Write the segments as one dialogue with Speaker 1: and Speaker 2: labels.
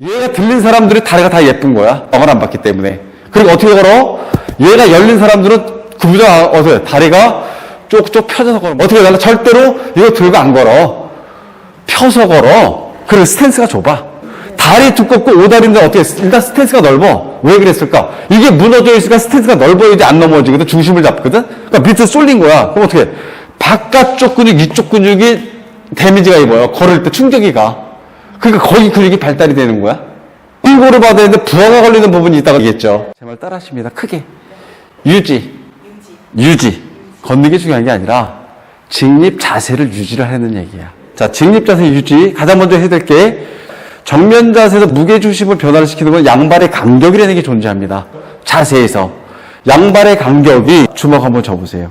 Speaker 1: 얘가 들린 사람들이 다리가 다 예쁜 거야. 멍을 안 받기 때문에. 그리고 어떻게 걸어? 얘가 열린 사람들은 구부정 어서 해. 다리가 쪽쪽 펴져서 걸어. 어떻게 달라? 절대로 이거 들고 안 걸어. 펴서 걸어. 그리고 스탠스가 좁아. 다리 두껍고 오다리인데 어떻게, 했- 일단 스탠스가 넓어. 왜 그랬을까? 이게 무너져 있으니까 스탠스가 넓어야지 안 넘어지거든. 중심을 잡거든. 그러니까 밑에 쏠린 거야. 그럼 어떻게 해? 바깥쪽 근육, 이쪽 근육이 데미지가 입어요. 걸을 때 충격이 가. 그러니까 거기 근육이 발달이 되는 거야. 일고를 받아야 되는데 부하가 걸리는 부분이 있다가 얘기했죠. 제 말 따라 하십니다. 크게. 유지. 유지. 걷는 게 중요한 게 아니라 직립 자세를 유지를 하는 얘기야. 자, 직립 자세 유지. 가장 먼저 해야 될 게 정면 자세에서 무게 중심을 변화를 시키는 건 양발의 간격이라는 게 존재합니다. 자세에서. 양발의 간격이 주먹 한번 접으세요.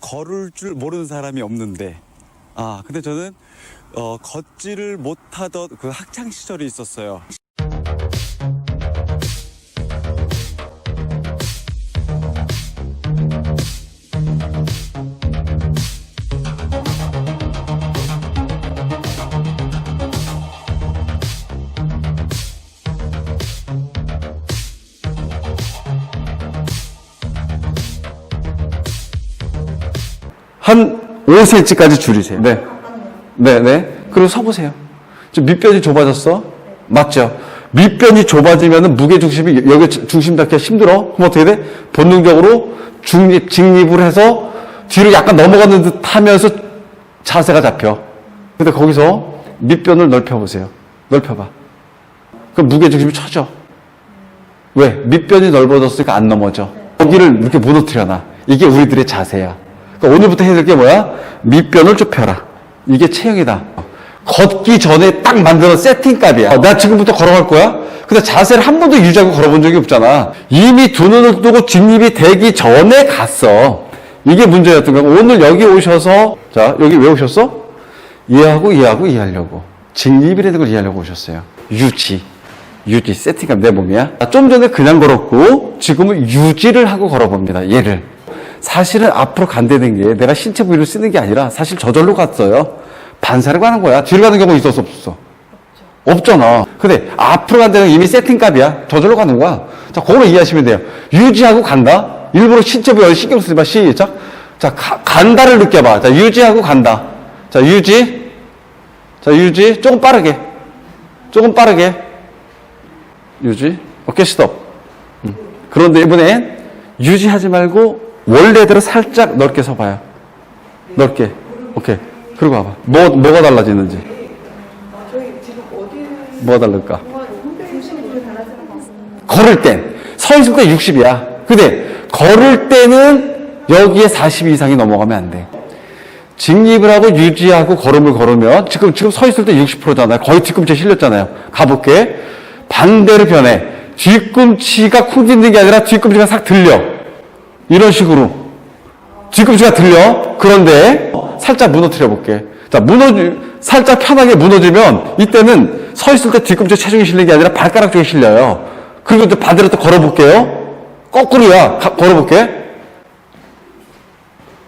Speaker 2: 걸을 줄 모르는 사람이 없는데, 아 근데 저는 어, 걷지를 못하던 그 학창 시절이 있었어요.
Speaker 1: 5cm까지 줄이세요. 네. 네, 네. 그리고 서보세요. 지금 밑변이 좁아졌어? 맞죠? 밑변이 좁아지면 무게 중심이 여기 중심 잡기가 힘들어? 그럼 어떻게 돼? 본능적으로 중립, 직립을 해서 뒤로 약간 넘어가는 듯 하면서 자세가 잡혀. 근데 거기서 밑변을 넓혀보세요. 넓혀봐. 그럼 무게 중심이 쳐져. 왜? 밑변이 넓어졌으니까 안 넘어져. 여기를 이렇게 무너뜨려놔. 이게 우리들의 자세야. 그러니까 오늘부터 해야 될 게 뭐야? 밑변을 좁혀라. 이게 체형이다. 걷기 전에 딱 만들어 세팅값이야. 어, 나 지금부터 걸어갈 거야? 근데 자세를 한 번도 유지하고 걸어본 적이 없잖아. 이미 두 눈을 뜨고 뒷입이 되기 전에 갔어. 이게 문제였던 거야. 오늘 여기 오셔서, 자, 여기 왜 오셨어? 이해하고 이해하고 이해하려고. 직립이라는 걸 이해하려고 오셨어요. 유지. 유지. 세팅감 내 몸이야. 좀 전에 그냥 걸었고, 지금은 유지를 하고 걸어봅니다. 얘를. 사실은 앞으로 간다는 게 내가 신체 부위를 쓰는 게 아니라 사실 저절로 갔어요. 반사를 가는 거야. 뒤로 가는 경우 있었어, 없었어? 없잖아. 근데 앞으로 간다는 건 이미 세팅값이야. 저절로 가는 거야. 자, 그걸 이해하시면 돼요. 유지하고 간다. 일부러 신체 부위 신경 쓰지 마. 시작. 자, 가- 간다를 느껴봐. 자, 유지하고 간다. 자, 유지. 자, 유지. 조금 빠르게. 조금 빠르게. 유지. 오케이, 스톱. 음. 그런데 이번엔 유지하지 말고 원래대로 살짝 넓게 서봐요. 넓게. 오케이. 그리고 와봐. 뭐, 뭐가 달라지는지. 뭐가 다를까? 걸을 땐. 서 있을 때 60이야. 근데 걸을 때는 여기에 40 이상이 넘어가면 안 돼. 직립을 하고 유지하고 걸음을 걸으면 지금 지금 서 있을 때 60%잖아요. 거의 뒤꿈치에 실렸잖아요. 가볼게. 반대로 변해. 뒤꿈치가 쿵 딛는 게 아니라 뒤꿈치가 싹 들려. 이런 식으로. 뒤꿈치가 들려. 그런데 살짝 무너뜨려 볼게. 자, 무너지 살짝 편하게 무너지면 이때는 서 있을 때 뒤꿈치 체중이 실리는 게 아니라 발가락 쪽에 실려요. 그리고 이제 반대로 또 걸어 볼게요. 거꾸로야. 가- 걸어 볼게.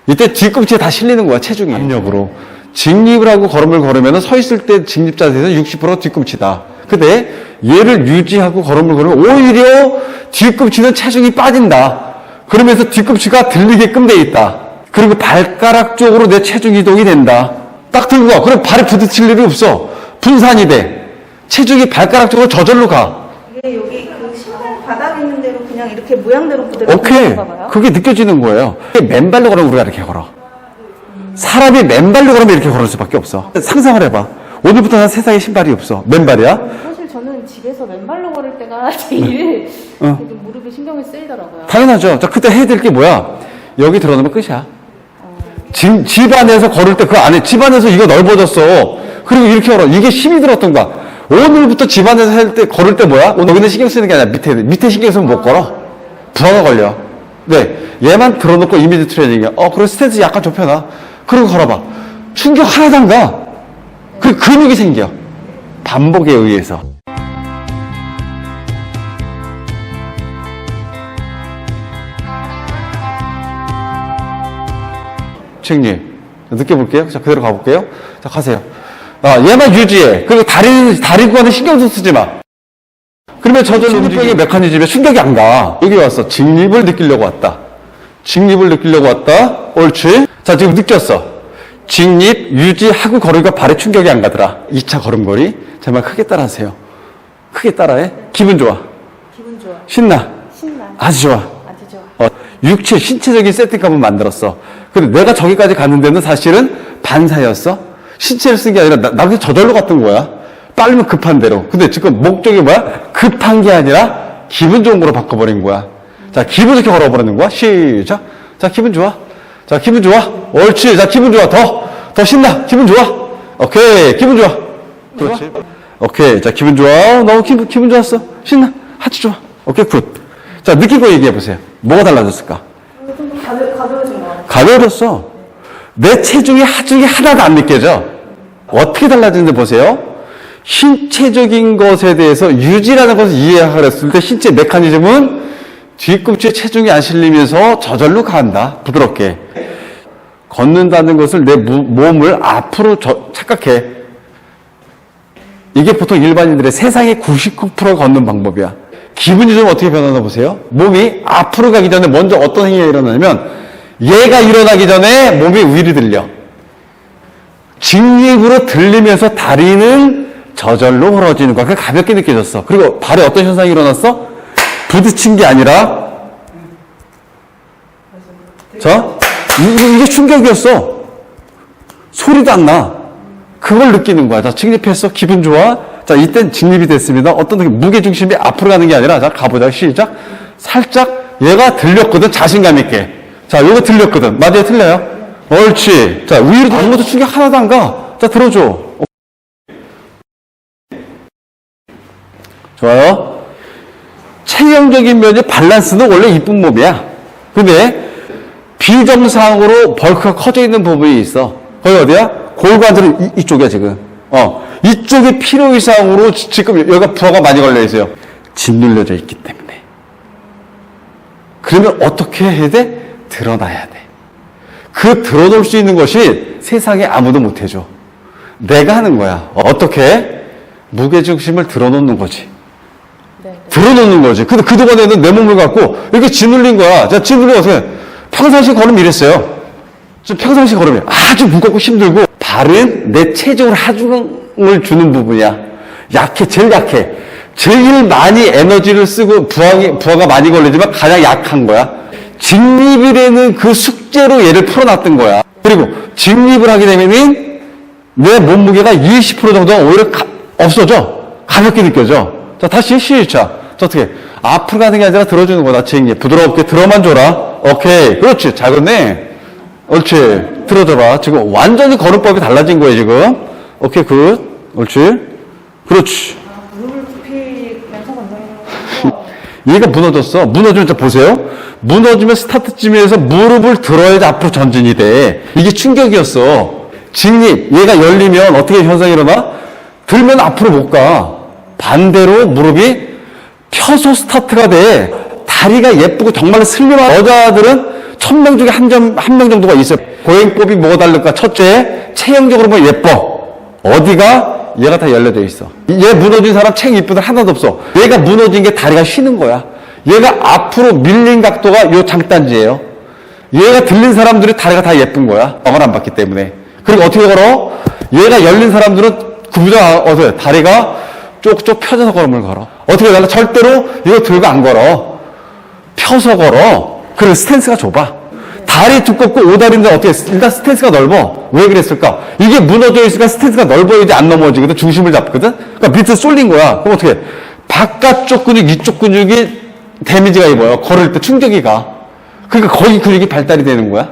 Speaker 1: 이때 뒤꿈치에 다 실리는 거야, 체중이. 압력으로. 직립을 하고 걸음을 걸으면 서 있을 때 직립 자세에서 60% 뒤꿈치다. 근데 얘를 유지하고 걸음을 걸으면 오히려 뒤꿈치는 체중이 빠진다. 그러면서 뒤꿈치가 들리게끔 돼 있다. 그리고 발가락 쪽으로 내 체중 이동이 된다. 딱 들고 가. 그럼 발이 부딪힐 일이 없어. 분산이 돼. 체중이 발가락 쪽으로 저절로 가.
Speaker 3: 이게 여기 그 신발 바닥에 있는 대로 그냥 이렇게 모양대로 그대로
Speaker 1: 오케이.
Speaker 3: 걸어가 봐요.
Speaker 1: 그게 느껴지는 거예요. 맨발로 걸으면 우리가 이렇게 걸어. 사람이 맨발로 걸으면 이렇게 걸을 수밖에 없어. 상상을 해봐. 오늘부터 난 세상에 신발이 없어. 맨발이야?
Speaker 4: 저는 집에서 맨발로 걸을 때가 제일
Speaker 1: 어.
Speaker 4: 좀 무릎에 신경이 쓰이더라고요.
Speaker 1: 당연하죠. 자, 그때 해야 될 게 뭐야? 여기 들어놓으면 끝이야. 집, 집 안에서 걸을 때 그 안에, 집 안에서 이거 넓어졌어. 그리고 이렇게 걸어. 이게 힘이 들었던 거야. 오늘부터 집 안에서 할 때, 걸을 때 뭐야? 오늘 여기는 신경 쓰는 게 아니라 밑에, 밑에 신경 쓰면 못 걸어. 부하가 걸려. 네. 얘만 들어놓고 이미지 트레이닝이야. 어, 그리고 스탠스 약간 좁혀놔. 그리고 걸어봐. 충격 하나도 안 가. 그 근육이 생겨. 반복에 의해서. 책님 느껴볼게요. 자, 그대로 가볼게요. 자, 가세요. 아, 얘만 유지해. 그리고 다리, 다리 구간에 신경도 쓰지 마. 그러면 저절로 움직이는 메커니즘에 충격이 안 가. 여기 왔어. 직립을 느끼려고 왔다. 직립을 느끼려고 왔다. 옳지. 자, 지금 느꼈어. 직립, 유지하고 걸으니까 발에 충격이 안 가더라. 2차 걸음걸이. 제발 크게 따라하세요. 크게 따라해. 기분 좋아.
Speaker 4: 기분 좋아.
Speaker 1: 신나.
Speaker 4: 신나.
Speaker 1: 아주 좋아.
Speaker 4: 아주 좋아.
Speaker 1: 어, 육체, 신체적인 세팅감을 만들었어. 근데 내가 저기까지 갔는 데는 사실은 반사였어. 신체를 쓴 게 아니라 나, 나 그냥 저절로 갔던 거야. 빨리면 급한 대로. 근데 지금 목적이 뭐야? 급한 게 아니라 기분 좋은 거로 바꿔버린 거야. 자, 기분 좋게 걸어버리는 거야. 시작. 자, 기분 좋아. 자, 기분 좋아. 옳지. 자, 기분 좋아. 더, 더 신나. 기분 좋아. 오케이. 기분 좋아. 그렇지. 오케이. 자, 기분 좋아. 너무 기분, 기분 좋았어. 신나. 아주 좋아. 오케이, 굿. 자, 느끼고 얘기해 보세요. 뭐가 달라졌을까?
Speaker 3: 좀 가벼, 가벼워진 것 같아요.
Speaker 1: 가벼워졌어. 내 체중이 하중이 하나도 안 느껴져. 어떻게 달라지는지 보세요. 신체적인 것에 대해서 유지라는 것을 이해하라 했을 때 신체 메커니즘은 뒤꿈치에 체중이 안 실리면서 저절로 간다. 부드럽게. 걷는다는 것을 내 무- 몸을 앞으로 저- 착각해. 이게 보통 일반인들의 세상의 99% 걷는 방법이야. 기분이 좀 어떻게 변하나 보세요. 몸이 앞으로 가기 전에 먼저 어떤 행위가 일어나냐면 얘가 일어나기 전에 몸이 위로 들려. 직립으로 들리면서 다리는 저절로 벌어지는 거야. 그게 가볍게 느껴졌어. 그리고 발에 어떤 현상이 일어났어? 부딪힌 게 아니라 자, 이- 이게 충격이었어. 소리도 안 나. 그걸 느끼는 거야. 자, 직립했어. 기분 좋아. 자, 이땐 직립이 됐습니다. 어떤? 무게중심이 앞으로 가는 게 아니라, 자, 가보자. 시작. 살짝 얘가 들렸거든. 자신감 있게. 자, 요거 들렸거든. 맞아요? 틀려요? 옳지. 자, 위로 아무것도 충격 하나도 안 가. 자, 들어줘. 좋아요. 체형적인 면의 밸런스는 원래 이쁜 몸이야. 근데 비정상으로 벌크가 커져 있는 부분이 있어. 거기 어디야? 골반들은 이, 이쪽이야 지금. 어, 이쪽이 필요 이상으로 지- 지금 여기가 부하가 많이 걸려 있어요. 짓눌려져 있기 때문에. 그러면 어떻게 해야 돼? 드러나야 돼. 그 드러놓을 수 있는 것이 세상에 아무도 못 해줘. 내가 하는 거야. 어떻게? 무게중심을 드러놓는 거지.
Speaker 4: 네.
Speaker 1: 드러놓는 거지. 근데 그동안에는 내 몸을 갖고 이렇게 짓눌린 거야. 자, 짓눌려 어떻게? 해? 평상시 걸음 이랬어요. 좀 평상시 걸음이 아주 무겁고 힘들고 발은 내 체중을 하 중을 주는 부분이야. 약해, 제일 약해. 제일 많이 에너지를 쓰고 부하가, 부하가 많이 걸리지만 가장 약한 거야. 직립이라는 그 숙제로 얘를 풀어놨던 거야. 그리고 직립을 하게 되면은 내 몸무게가 20% 정도가 오히려 가- 없어져. 가볍게 느껴져. 자, 다시 시작. 자, 어떻게? 앞으로 가는 게 아니라 들어주는 거다. 칭이 부드럽게 들어만 줘라. 오케이. 그렇지. 잘 걷네. 옳지. 들어줘봐. 지금 완전히 걸음법이 달라진 거예요, 지금. 오케이, 굿. 옳지. 그렇지. 얘가 무너졌어. 무너지면 자 보세요. 무너지면 스타트쯤에서 무릎을 들어야지 앞으로 전진이 돼. 이게 충격이었어. 직립. 얘가 열리면 어떻게 현상이 일어나? 들면 앞으로 못 가. 반대로 무릎이 펴서 스타트가 돼. 다리가 예쁘고 정말 슬림한 여자들은 천 명 중에 한 점, 한 명 정도가 있어요. 고행법이 뭐가 다를까? 첫째, 체형적으로 보면 예뻐. 어디가? 얘가 다 열려져 있어. 얘 무너진 사람 책 이쁜 애 하나도 없어. 얘가 무너진 게 다리가 쉬는 거야. 얘가 앞으로 밀린 각도가 요 장단지예요. 얘가 들린 사람들이 다리가 다 예쁜 거야. 뻥을 안 받기 때문에. 그리고 어떻게 걸어? 얘가 열린 사람들은 구부정, 어떻게, 다리가 쪽쪽 펴져서 걸음을 걸어. 어떻게 달라? 절대로 이거 들고 안 걸어. 펴서 걸어. 그리고 스탠스가 좁아. 다리 두껍고 오다리인데 어떻게, 일단 스탠스가 넓어. 왜 그랬을까? 이게 무너져 있으니까 스탠스가 넓어야지 안 넘어지거든. 중심을 잡거든. 그러니까 밑에 쏠린 거야. 그럼 어떻게? 바깥쪽 근육, 이쪽 근육이 데미지가 입어요. 걸을 때 충격이 가. 그러니까 거기 근육이 발달이 되는 거야.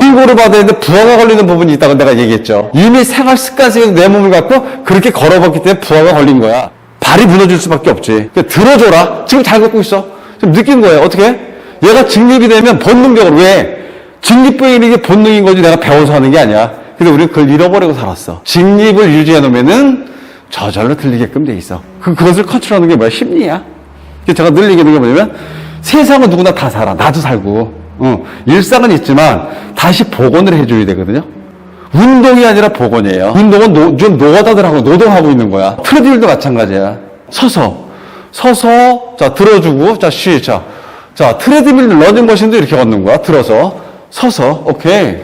Speaker 1: 이 보행고를 받아야 되는데 부하가 걸리는 부분이 있다고 내가 얘기했죠. 이미 생활 습관 속에서 내 몸을 갖고 그렇게 걸어봤기 때문에 부하가 걸린 거야. 발이 무너질 수밖에 없지. 그러니까 들어줘라. 지금 잘 걷고 있어. 지금 느낀 거예요. 어떻게? 얘가 직립이 되면 본능적으로 왜? 게 본능인 거지 내가 배워서 하는 게 아니야. 근데 우리는 그걸 잃어버리고 살았어. 직립을 유지해 놓으면은 저절로 들리게끔 돼 있어. 그, 그것을 컨트롤하는 게 뭐야? 심리야. 제가 늘 얘기하는 게 뭐냐면 세상은 누구나 다 살아. 나도 살고. 어, 일상은 있지만 다시 복원을 해줘야 되거든요. 운동이 아니라 복원이에요. 운동은 노, 좀 노가다들 하고 노동하고 있는 거야. 트레드밀도 마찬가지야. 서서. 서서, 자, 들어주고, 자, 쉬, 자. 자, 트레드밀 러닝머신도 이렇게 걷는 거야. 들어서. 서서. 오케이.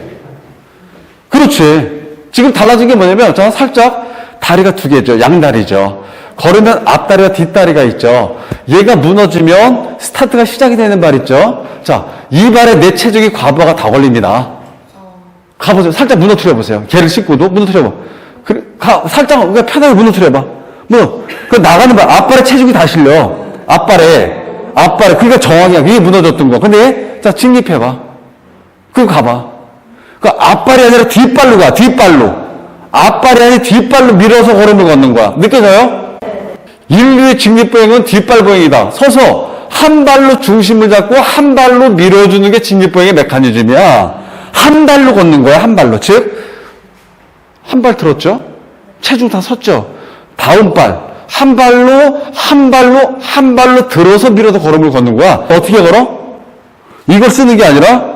Speaker 1: 그렇지. 지금 달라진 게 뭐냐면, 자, 살짝 다리가 두 개죠. 양다리죠. 걸으면 앞다리와 뒷다리가 있죠. 얘가 무너지면 스타트가 시작이 되는 발 있죠. 자, 이 발에 내 체중이 과부하가 다 걸립니다. 가보세요. 살짝 무너뜨려 보세요. 개를 씻고도 무너뜨려 봐. 그래, 가, 살짝 그냥 편하게 무너뜨려 봐. 뭐, 그 나가는 발, 앞발에 체중이 다 실려. 앞발에, 앞발에. 그러니까 정확이야. 위에 무너졌던 거. 근데, 자, 직립해 봐. 그거 가봐. 그 앞발이 아니라 뒷발로 가, 뒷발로. 앞발이 아니라 뒷발로 밀어서 걸음을 걷는 거야. 느껴져요? 인류의 직립보행은 뒷발보행이다. 서서 한 발로 중심을 잡고 한 발로 밀어주는 게 직립보행의 메커니즘이야. 한 발로 걷는 거야, 한 발로. 즉, 한 발 들었죠? 체중 다 섰죠? 다음 발. 한 발로, 한 발로, 한 발로 들어서 밀어서 걸음을 걷는 거야. 어떻게 걸어? 이걸 쓰는 게 아니라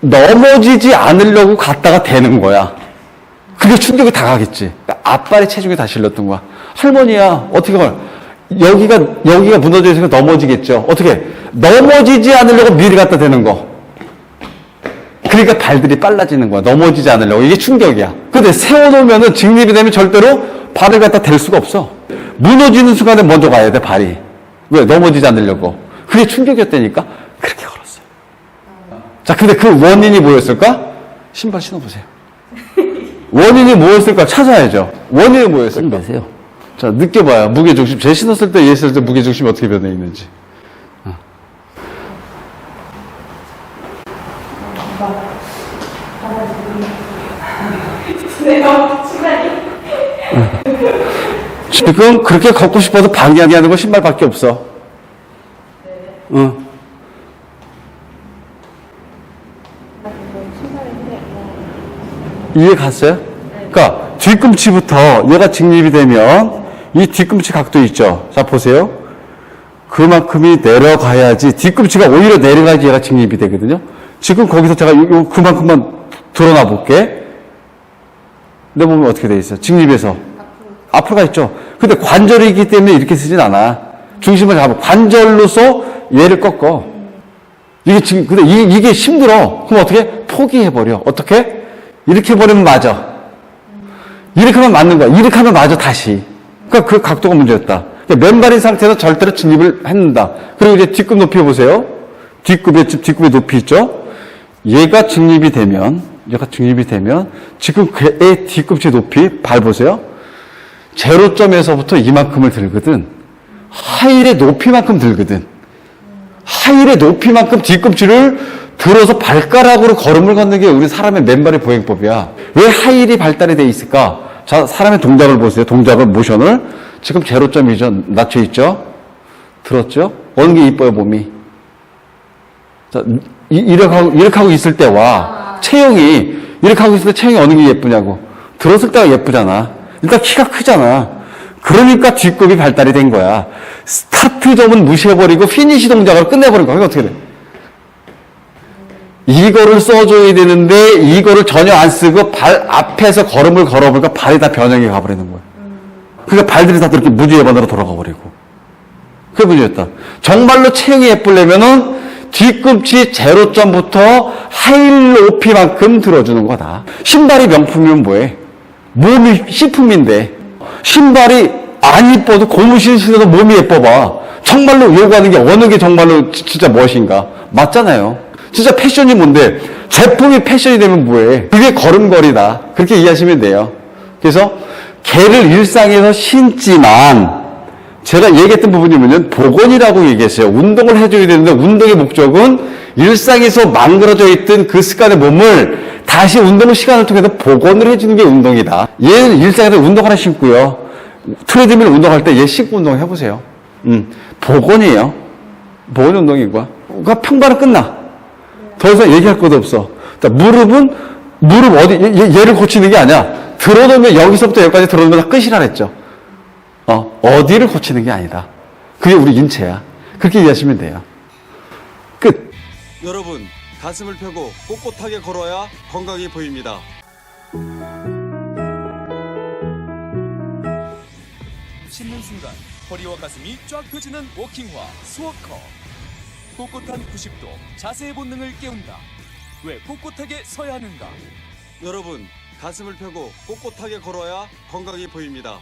Speaker 1: 넘어지지 않으려고 갔다가 되는 거야. 그게 충격이 다 가겠지. 앞발에 체중이 다 실렸던 거야. 할머니야, 어떻게 걸? 여기가, 여기가 무너져 있으니까 넘어지겠죠. 어떻게? 넘어지지 않으려고 미리 갖다 대는 거. 그러니까 발들이 빨라지는 거야. 넘어지지 않으려고. 이게 충격이야. 근데 세워놓으면은 직립이 되면 절대로 발을 갖다 댈 수가 없어. 무너지는 순간에 먼저 가야 돼, 발이. 왜? 넘어지지 않으려고. 그게 충격이었다니까? 그렇게 걸었어요. 자, 근데 그 원인이 뭐였을까? 신발 신어보세요. 원인이 뭐였을까 찾아야죠. 원인이 뭐였을까?
Speaker 5: 끝내세요.
Speaker 1: 자, 느껴봐요. 무게중심. 제 신었을 때, 얘 했을 때 무게중심이 어떻게 변해 있는지. 어. 지금 그렇게 걷고 싶어서 방해하는 건 신발밖에 없어. 응. 이해 갔어요? 그러니까 뒤꿈치부터 얘가 직립이 되면 이 뒤꿈치 각도 있죠. 자 보세요. 그만큼이 내려가야지 뒤꿈치가 오히려 내려가야지 얘가 직립이 되거든요. 지금 거기서 제가 요, 요 그만큼만 드러나 볼게. 내 몸이 어떻게 돼 있어? 직립에서 앞으로 가 있죠. 근데 관절이 있기 때문에 이렇게 쓰진 않아. 중심을 잡아 관절로서 얘를 꺾어. 이게 지금 근데 이, 게 힘들어. 그럼 어떻게 포기해 버려? 어떻게? 이렇게 버리면 맞아. 이렇게 하면 맞는 거야. 이렇게 하면 맞아 다시. 그러니까 그 각도가 문제였다. 그러니까 맨발인 상태에서 절대로 진입을 했는다. 그리고 이제 뒷굽 높이 보세요. 뒷굽의 뒷굽의 높이 있죠. 얘가 직립이 되면 얘가 직립이 되면 지금 그의 뒤꿈치 높이 발 보세요. 제로점에서부터 이만큼을 들거든. 하일의 높이만큼 들거든. 하일의 높이만큼 뒤꿈치를 들어서 발가락으로 걸음을 걷는 게 우리 사람의 맨발의 보행법이야. 왜 하일이 발달이 돼 있을까? 자, 사람의 동작을 보세요. 동작을, 모션을. 지금 제로점이죠. 낮춰 있죠? 들었죠? 어느 게 이뻐요, 몸이? 자, 이, 이렇게 하고, 이렇게 하고 있을 때와 체형이, 이렇게 하고 있을 때 체형이 어느 게 예쁘냐고. 들었을 때가 예쁘잖아. 일단 키가 크잖아. 그러니까 뒷굽이 발달이 된 거야. 스타트점은 무시해버리고 피니시 동작을 끝내버린 거야. 그게 어떻게 돼? 이거를 써줘야 되는데 이거를 전혀 안 쓰고 발 앞에서 걸음을 걸어보니까 발이 다 변형이 가버리는 거야. 그러니까 발들이 다 그렇게 무지의 반으로 돌아가 버리고. 그게 문제였다. 정말로 체형이 예쁘려면은 뒤꿈치 제로점부터 하일 높이만큼 들어주는 거다. 신발이 명품이면 뭐해? 몸이 시품인데 신발이 안 이뻐도 고무신 신어도 몸이 예뻐봐. 정말로 요구하는 게 어느 게 정말로 지- 진짜 무엇인가? 맞잖아요. 진짜 패션이 뭔데? 제품이 패션이 되면 뭐해? 그게 걸음걸이다. 그렇게 이해하시면 돼요. 그래서 개를 일상에서 신지만 제가 얘기했던 부분이 뭐냐면 복원이라고 얘기했어요. 운동을 해줘야 되는데 운동의 목적은 일상에서 망그러져 있던 그 습관의 몸을 다시 운동 시간을 통해서 복원을 해주는 게 운동이다. 얘는 일상에서 운동 하나 신고요. 트레드밀 운동할 때얘 신고 운동 해보세요. 음, 복원이에요. 복원 운동이고. 그러니까 평발은 끝나. 더 이상 얘기할 것도 없어. 자, 무릎은, 무릎 어디, 얘, 얘를 고치는 게 아니야. 들어놓으면 여기서부터 여기까지 들어놓으면 다 끝이라 그랬죠. 어, 어디를 고치는 게 아니다. 그게 우리 인체야. 그렇게 이해하시면 돼요. 끝.
Speaker 2: 여러분 가슴을 펴고 꼿꼿하게 걸어야 건강해 보입니다.
Speaker 5: 허리와 가슴이 쫙 펴지는 워킹화 스워커. 꼿꼿한 90도 자세의 본능을 깨운다. 왜 꼿꼿하게 서야 하는가?
Speaker 2: 여러분 가슴을 펴고 꼿꼿하게 걸어야 건강해 보입니다.